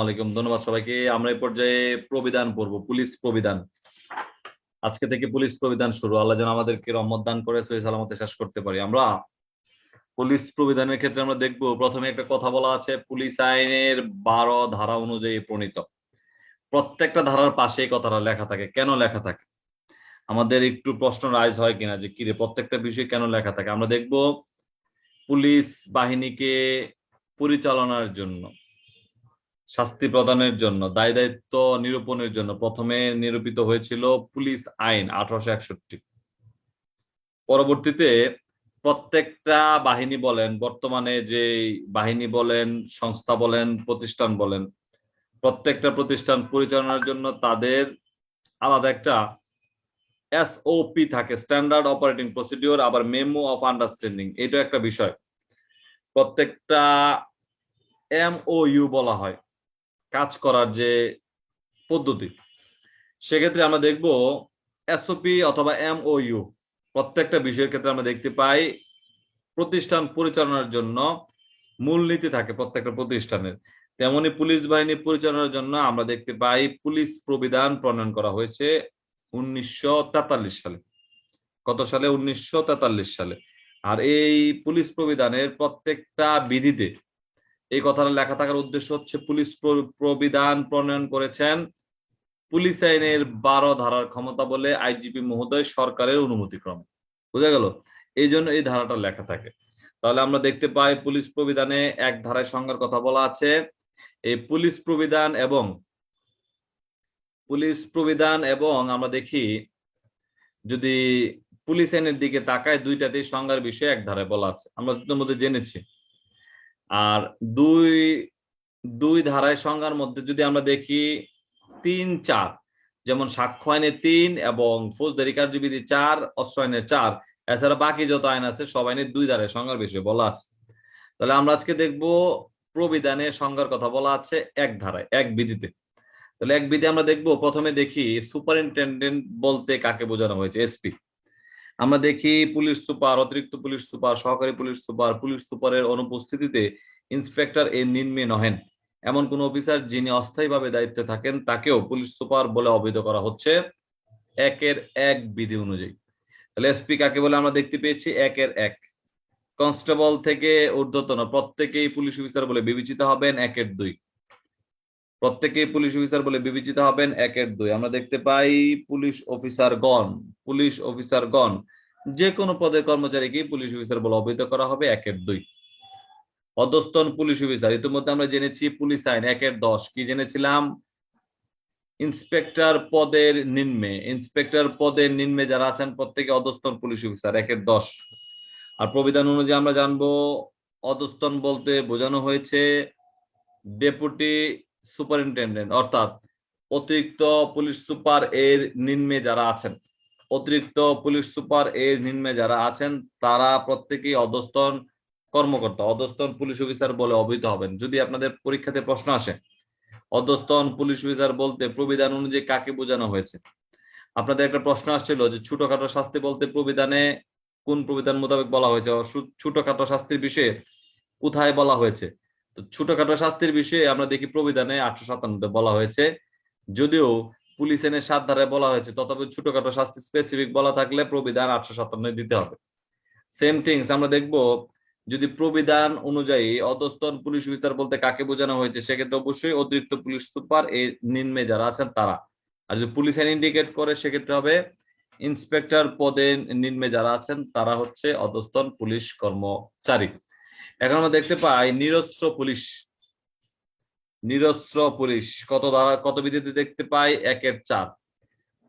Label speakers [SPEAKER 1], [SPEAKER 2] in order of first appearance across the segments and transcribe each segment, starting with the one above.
[SPEAKER 1] আলাইকুম। ধন্যবাদ আমরা এই পর্যায়ে প্রবিধান পুলিশ প্রবিধান। আজকে থেকে পুলিশ প্রবিধান শুরু। আমাদেরকে করে সালামতে শেষ করতে পারি। আমরা পুলিশ প্রবিধানের ক্ষেত্রে আমরা দেখব, প্রথমে একটা কথা বলা আছে, পুলিশ আইনের বারো ধারা অনুযায়ী প্রণীত। প্রত্যেকটা ধারার পাশে কথাটা লেখা থাকে। কেন লেখা থাকে? আমাদের একটু প্রশ্ন রাইজ হয় কিনা যে কিরে প্রত্যেকটা বিষয়ে কেন লেখা থাকে? আমরা দেখব পুলিশ বাহিনীকে পরিচালনার জন্য শাস্তি প্রদানের জন্য, দায় দায়িত্ব নিরূপণের জন্য প্রথমে নিরূপিত হয়েছিল পুলিশ আইন আঠারোশো একষট্টি। পরবর্তীতে প্রত্যেকটা বাহিনী বলেন, বর্তমানে যে বাহিনী বলেন, সংস্থা বলেন, প্রতিষ্ঠান বলেন, প্রত্যেকটা প্রতিষ্ঠান পরিচালনার জন্য তাদের আলাদা একটা এসওপি থাকে, স্ট্যান্ডার্ড অপারেটিং প্রসিডিওর, আবার মেমো অফ আন্ডারস্ট্যান্ডিং এটা একটা বিষয়। প্রত্যেকটা এমওইউ বলা হয়। কাজ করার যে পদ্ধতি, সেক্ষেত্রে আমরা দেখব এসওপি অথবা এমওইউ প্রত্যেকটা বিষয়ের ক্ষেত্রে আমরা দেখতে পাই প্রতিষ্ঠান পরিচালনার জন্য মূলনীতি থাকে প্রত্যেকটা প্রতিষ্ঠানের। তেমনি পুলিশ বাহিনী পরিচালনার জন্য আমরা দেখতে পাই পুলিশ প্রবিধান প্রণয়ন করা হয়েছে উনিশশো তেতাল্লিশ সালে। কত সালে? উনিশশো তেতাল্লিশ সালে। আর এই পুলিশ প্রবিধানের প্রত্যেকটা বিধিতে এই কথাটা লেখা থাকার উদ্দেশ্য হচ্ছে পুলিশ প্রবিধান প্রণয়ন করেছেন পুলিশ আইনের বারো ধারার ক্ষমতা বলে আইজিপি মহোদয় সরকারের অনুমতি ক্রমে বুঝা গেল? এই জন্য এই ধারাটা লেখা থাকে। তাহলে আমরা দেখতে পাই পুলিশ প্রবিধানে এক ধারায় সংজ্ঞার কথা বলা আছে। এই পুলিশ প্রবিধান এবং পুলিশ প্রবিধান এবং আমরা দেখি যদি পুলিশ আইনের দিকে তাকায় দুইটাতেই সংজ্ঞার বিষয়ে এক ধারায় বলা আছে। আমরা মধ্যে জেনেছি। আর দুই দুই ধারায় সংজ্ঞার মধ্যে যদি আমরা দেখি তিন চার, যেমন সাক্ষ্য আইনে তিন এবং ফৌজদারি কার্যবিধি চার, অস্ত্র আইনে চার, এছাড়া বাকি যত আইন আছে সব আইনের দুই ধারায় সংজ্ঞার বিষয়ে বলা আছে। তাহলে আমরা আজকে দেখব প্রবিধানে সংজ্ঞার কথা বলা আছে এক ধারায়, এক বিধিতে। তাহলে এক বিধি আমরা দেখব, প্রথমে দেখি সুপারিনটেন্ডেন্ট বলতে কাকে বোঝানো হয়েছে, এসপি। আমরা দেখি পুলিশ সুপার, অতিরিক্ত পুলিশ সুপার, সহকারী পুলিশ সুপার, পুলিশ সুপারের অনুপস্থিতিতে ইন্সপেক্টর এর নিম্নে নহেন। এমন কোন অফিসার যিনি অস্থায়ীভাবে দায়িত্বে থাকেন, তাকেও পুলিশ সুপার বলে অবহিত করা হচ্ছে একের এক বিধি অনুযায়ী। তাহলে এসপি কাকে বলে আমরা দেখতে পেয়েছি? একের এক। কনস্টেবল থেকে ঊর্ধ্বতন প্রত্যেকেই পুলিশ অফিসার বলে বিবেচিত হবেন একের দুই। প্রত্যেকেই পুলিশ অফিসার বলে বিবেচিত হবেন একের দুই। আমরা দেখতে পাই পুলিশ অফিসার গণ পুলিশ অফিসার গণ যে কোনো পদের কর্মচারীকে পুলিশ অফিসার বলে অবহিত করা হবে একের দুই। অধস্তন পুলিশ অফিসার, ইতিমধ্যে আমরা জেনেছি পুলিশ আইন একের দশ। কি জেনেছিলাম? ইন্সপেক্টর পদের নিম্নে, ইন্সপেক্টর পদের নিম্নে যারা আছেন প্রত্যেকে অধস্তন পুলিশ অফিসার একের দশ। আর প্রবিধান অনুযায়ী আমরা জানব, অধস্তন বলতে বোঝানো হয়েছে, ডেপুটি সুপারিনটেন্ডেন্ট, অর্থাৎ অতিরিক্ত পুলিশ সুপার এর নিম্নে যারা আছেন, অতিরিক্ত পুলিশ সুপার এর নিম্নে যারা আছেন, তারা প্রত্যেকেই অধস্তন কর্মকর্তা, অধস্তন পুলিশ অফিসার বলে অবহিত হবেন। যদি আপনাদের পরীক্ষাতে প্রশ্ন আসে, অধস্তন পুলিশ অফিসার বলতে প্রবিধান অনুযায়ী কাকে বোঝানো হয়েছে? আপনাদের একটা প্রশ্ন আসছিল যে ছোটখাটো শাস্তি বলতে প্রবিধানে কোন প্রবিধান মোতাবেক বলা হয়েছে? ছোটখাটো শাস্তির বিষয়ে কোথায় বলা হয়েছে? ছোটখাটো শাস্তির বিষয়ে আমরা দেখি প্রবিধানে আটশো সাতান্নতে বলা হয়েছে। যদিও পুলিশ এনের সাত ধারায় বলা হয়েছে, তথাপি ছোটখাটো শাস্তি স্পেসিফিক বলা থাকলে প্রবিধান আটশো সাতান্ন দিতে হবে। সেম থিংস আমরা দেখব, যদি প্রবিধান অনুযায়ী অধস্তন পুলিশ অফিসার বলতে কাকে বোঝানো হয়েছে, সেক্ষেত্রে অবশ্যই অতিরিক্ত পুলিশ সুপার এর নিম্নে যারা আছেন তারা। আর যদি পুলিশ আইন ইন্ডিকেট করে, সেক্ষেত্রে হবে ইন্সপেক্টর পদে নিম্নে যারা আছেন তারা হচ্ছে অধস্তন পুলিশ কর্মচারী। এখন আমরা দেখতে পাই নিরস্ত্র পুলিশ। নিরস্ত্র পুলিশ, কত দ্বারা কত বিধিতে দেখতে পাই? একের চার।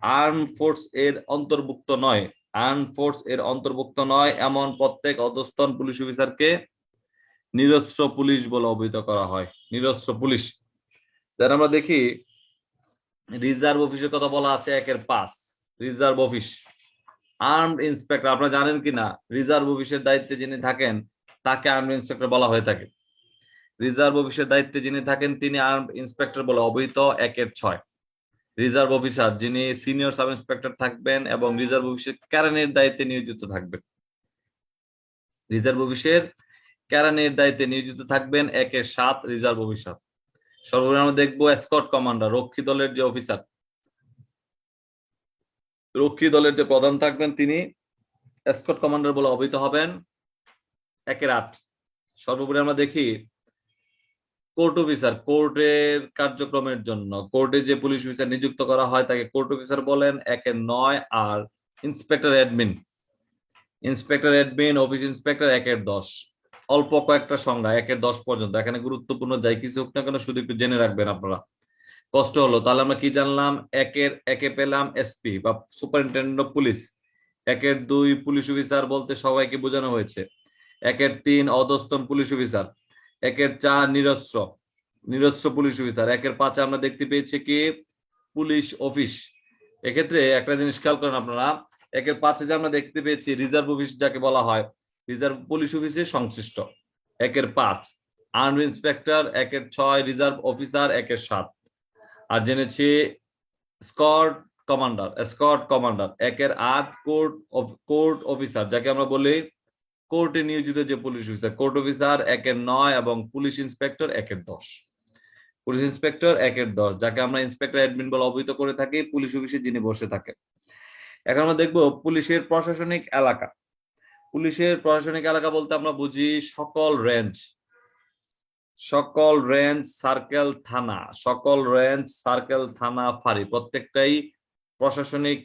[SPEAKER 1] আর্ম ফোর্স এর অন্তর্ভুক্ত নয়। আর্ম ফোর্স এর অন্তর্ভুক্ত নয় এমন প্রত্যেক অধস্তন পুলিশ অফিসারকে নিরস্ত্র পুলিশ বলে অভিহিত করা হয়। নিরস্ত্র পুলিশ। যারা আমরা দেখি, রিজার্ভ অফিসের কথা বলা আছে একের পাঁচ। Reserve office. আর্মড ইন্সপেক্টর, আপনারা জানেন কিনা? রিজার্ভ অফিসের দায়িত্বে যিনি থাকেন তাকে আর্ম ইন্সপেক্টর বলা হয়ে থাকে। রিজার্ভ অফিসের দায়িত্বে যিনি থাকেন, তিনি আর্ম ইন্সপেক্টর বলে অবহিত, একের ছয়। রিজার্ভ অফিসার যিনি সিনিয়র সাব ইন্সপেক্টর থাকবেন এবং রিজার্ভ অফিসের ক্যারানের দায়িত্বে নিয়োজিত থাকবেন। রিজার্ভ অফিসের ক্যারানের দায়িত্বে নিয়োজিত থাকবেন, একের সাত রিজার্ভ অফিসার সর্বোপরি আমরা দেখব স্কট কমান্ডার রক্ষী দলের যে অফিসার রক্ষী দলের যে প্রধান থাকবেন, তিনি স্কট কমান্ডার বলে অভিহিত হবেন। একের আট। সর্বোপরি আমরা দেখি কোর্ট অফিসার কোর্টের কার্যক্রমের জন্য কোর্টে যে পুলিশ অফিসার নিযুক্ত করা হয়, তাকে কোর্ট অফিসার বলেন, একের নয় আর inspector admin inspector admin office inspector একের দশ। অল্প কয়েকটা সংজ্ঞা, একের দশ পর্যন্ত। এখানে গুরুত্বপূর্ণ যাই কিছু হোক না কেন, শুধু একটু জেনে রাখবেন আপনারা। কষ্ট হলো, তাহলে আমরা কি জানলাম? একের, একে পেলাম এসপি বা সুপারিনটেন্ডেন্ট অফ পুলিশ একের দুই পুলিশ অফিসার বলতে সবাইকে বোঝানো হয়েছে। একের তিন অধস্তন পুলিশ অফিসার, একের চার নিরস্ত্র নিরস্ত্র পুলিশ অফিসার, একের পাঁচে আমরা দেখতে পেয়েছি কি? Police office. এক্ষেত্রে একটা জিনিস খেয়াল করেন আপনারা, একের পাঁচে যে আমরা দেখতে পেয়েছি রিজার্ভ অফিস যাকে বলা হয়, রিজার্ভ পুলিশ অফিসে সংশ্লিষ্ট। একের পাঁচ, আর্ম ইন্সপেক্টর, একের ছয় রিজার্ভ অফিসার, একের সাত। আর জেনেছি স্কট কমান্ডার স্কট কমান্ডার, একের আট কোর্ট কোর্ট অফিসার, যাকে আমরা বলি কোর্টে নিয়োজিত যে পুলিশ অফিসার, কোর্ট অফিসার একের নয় এবং পুলিশ ইন্সপেক্টর একের দশ। পুলিশ ইন্সপেক্টর একের দশ, যাকে আমরা ইন্সপেক্টর অ্যাডমিন বলে অবহিত করে থাকি, পুলিশ অফিসে যিনি বসে থাকেন। এখন আমরা দেখব পুলিশের প্রশাসনিক এলাকা। পুলিশের প্রশাসনিক এলাকা বলতে আমরা বুঝি সকল রেঞ্জ। সকল রেঞ্জ সার্কেল থানা, সকল রেঞ্জ সার্কেল থানা ফাঁড়ি, প্রত্যেকটাই প্রশাসনিক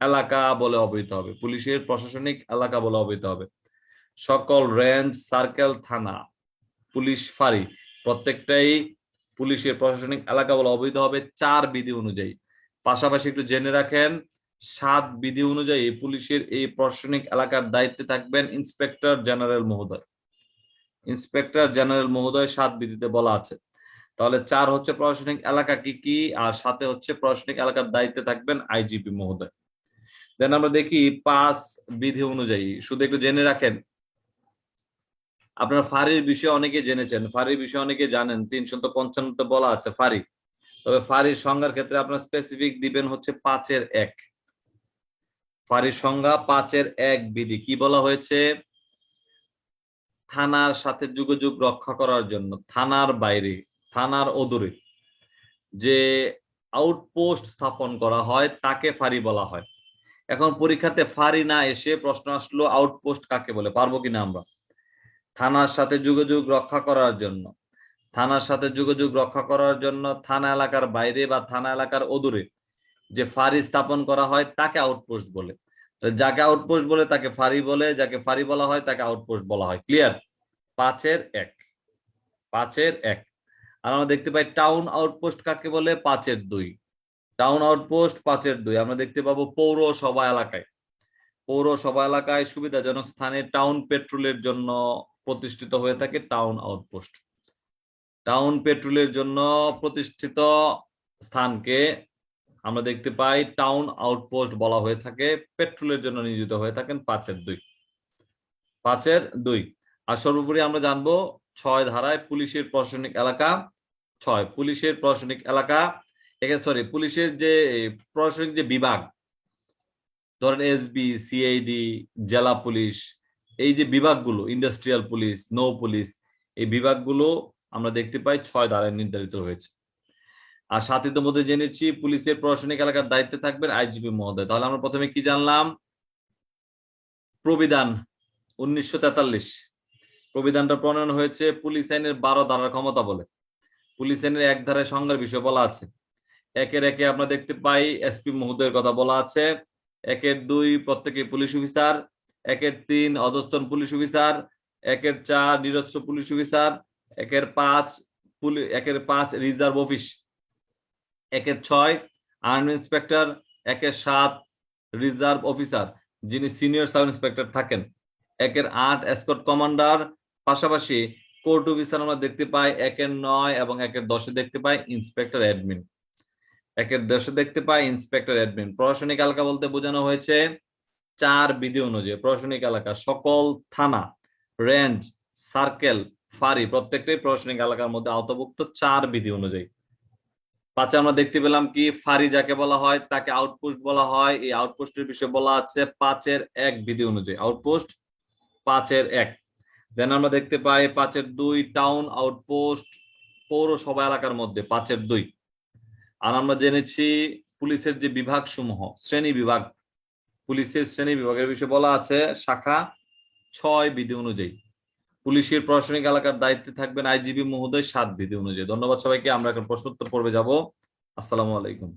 [SPEAKER 1] এলাকা বলে অবহিত হবে। পুলিশের প্রশাসনিক এলাকা বলে অবহিত হবে। সকল রেঞ্জ, সার্কেল, থানা, পুলিশ, ফাঁড়ি, প্রত্যেকটাই পুলিশের প্রশাসনিক এলাকা বলে অবৈধ হবে চার বিধি অনুযায়ী। পাশাপাশি একটু জেনে রাখেন, সাত বিধি অনুযায়ী পুলিশের এই প্রশাসনিক এলাকার দায়িত্বে থাকবেন ইন্সপেক্টর জেনারেল মহোদয়। ইন্সপেক্টর জেনারেল মহোদয় সাত বিধিতে বলা আছে। তাহলে চার হচ্ছে প্রশাসনিক এলাকা কি কি, আর সাথে হচ্ছে প্রশাসনিক এলাকার দায়িত্বে থাকবেন আইজিপি মহোদয়। দেন আমরা দেখি পাঁচ বিধি অনুযায়ী। শুধু একটু জেনে রাখেন আপনার ফারির বিষয়ে অনেকে জেনেছেন, ফারির বিষয়ে অনেকে জানেন, তিনশত পঞ্চান্নতে বলা আছে ফাঁড়ি তবে ফারির সংজ্ঞার ক্ষেত্রে আপনার স্পেসিফিক দিবেন হচ্ছে পাঁচের এক। ফারির সংজ্ঞা পাঁচের এক বিধি, কি বলা হয়েছে? থানার সাথে যোগাযোগ রক্ষা করার জন্য, থানার বাইরে, থানার অদূরে। যে আউটপোস্ট স্থাপন করা হয়, তাকে ফারি বলা হয়। এখন পরীক্ষাতে ফারি না এসে প্রশ্ন আসলো আউটপোস্ট কাকে বলে, পারব কিনা আমরা? থানার সাথে যোগাযোগ রক্ষা করার জন্য। থানার সাথে যোগাযোগ রক্ষা করার জন্য থানা এলাকার বাইরে বা থানা এলাকার অদূরে যে ফাঁড়ি স্থাপন করা হয় তাকে আউটপোস্ট বলে। যাকে আউটপোস্ট বলে তাকে ফাঁড়ি বলে, যাকে ফাঁড়ি বলা হয় তাকে আউটপোস্ট বলা হয়। ক্লিয়ার পাঁচের এক। পাঁচের এক। আর আমরা দেখতে পাই টাউন আউটপোস্ট কাকে বলে? পাঁচের দুই। টাউন আউটপোস্ট পাঁচের দুই। আমরা দেখতে পাবো পৌরসভা এলাকায়। পৌরসভা এলাকায় সুবিধাজনক স্থানে টাউন পেট্রোলের জন্য প্রতিষ্ঠিত হয়ে থাকে টাউন আউটপোস্ট টাউন পেট্রোলের জন্য প্রতিষ্ঠিত স্থানকে আমরা দেখতে পাই টাউন আউটপোস্ট বলা হয়ে থাকে। পেট্রোলের জন্য নিয়োজিত হয়ে থাকেন পাঁচের দুই। পাঁচের দুই। আর সর্বোপরি আমরা জানব, ছয় ধারায় পুলিশের প্রশাসনিক এলাকা। ছয়, পুলিশের প্রশাসনিক এলাকা। এখানে সরি পুলিশের যে, প্রশাসনিক যে বিভাগ, ধরেন এসবি সিআইডি জেলা পুলিশ এই যে বিভাগগুলো ইন্ডাস্ট্রিয়াল পুলিশ নৌ পুলিশ এই বিভাগগুলো আমরা দেখতে পাই ছয় ধারায় নির্ধারিত হয়েছে আর সাথীদের মধ্যে জেনেছি পুলিশের প্রশাসনিক এলাকার দায়িত্বে থাকবেন আইজিপি মহোদয়। তাহলে আমরা প্রথমে কি জানলাম? প্রবিধান উনিশশো তেতাল্লিশ। প্রবিধানটা প্রণয়ন হয়েছে পুলিশ আইনের বারো ধারার ক্ষমতা বলে। পুলিশ আইনের এক ধারায় সংজ্ঞার বিষয় বলা আছে। একের একে আমরা দেখতে পাই এসপি মহোদয়ের কথা বলা আছে। একের দুই প্রত্যেকে পুলিশ অফিসার। একের তিন অধস্তন পুলিশ অফিসার, একের চার নিরস্ত্র পুলিশ অফিসার, একের পাঁচ একের পাঁচ রিজার্ভ অফিস, একের ছয় আর্মি ইন্সপেক্টর, একের সাত রিজার্ভ অফিসার, যিনি সিনিয়র সাব ইন্সপেক্টর থাকেন। একের আট এসকট কমান্ডার, পাশাপাশি কোর্ট অফিসার আমরা দেখতে পাই, একের নয় এবং একের দশে দেখতে পাই ইন্সপেক্টর অ্যাডমিন। একের দশে দেখতে পাই ইন্সপেক্টর অ্যাডমিন। প্রশাসনিক এলাকা বলতে বোঝানো হয়েছে চার বিধি অনুযায়ী, প্রশাসনিক এলাকা, সকল থানা রেঞ্জ সার্কেল ফারি প্রত্যেকটাই প্রশাসনিক এলাকার মধ্যে আওতাভুক্ত চার বিধি অনুযায়ী। পাঁচে আমরা দেখতে পেলাম কি ফারি যাকে বলা হয়, তাকে আউটপোস্ট বলা হয়। এই আউটপোস্টের বিষয়ে বলা আছে পাঁচের এক বিধি অনুযায়ী। আউটপোস্ট পাঁচের এক। দেন আমরা দেখতে পাই পাঁচের দুই টাউন আউটপোস্ট পৌরসভা এলাকার মধ্যে পাঁচের দুই। আর আমরা জেনেছি পুলিশের যে বিভাগ সমূহ শ্রেণি বিভাগ পুলিশের শ্রেণি বিভাগের বিষয়ে বলা আছে, শাখা ছয় বিধি অনুযায়ী। পুলিশের প্রশাসনিক এলাকার দায়িত্বে থাকবেন আইজিবি মহোদয় সাত বিধি অনুযায়ী। ধন্যবাদ সবাইকে, আমরা এখন প্রশ্নোত্তর পর্বে যাব। আসসালামু আলাইকুম।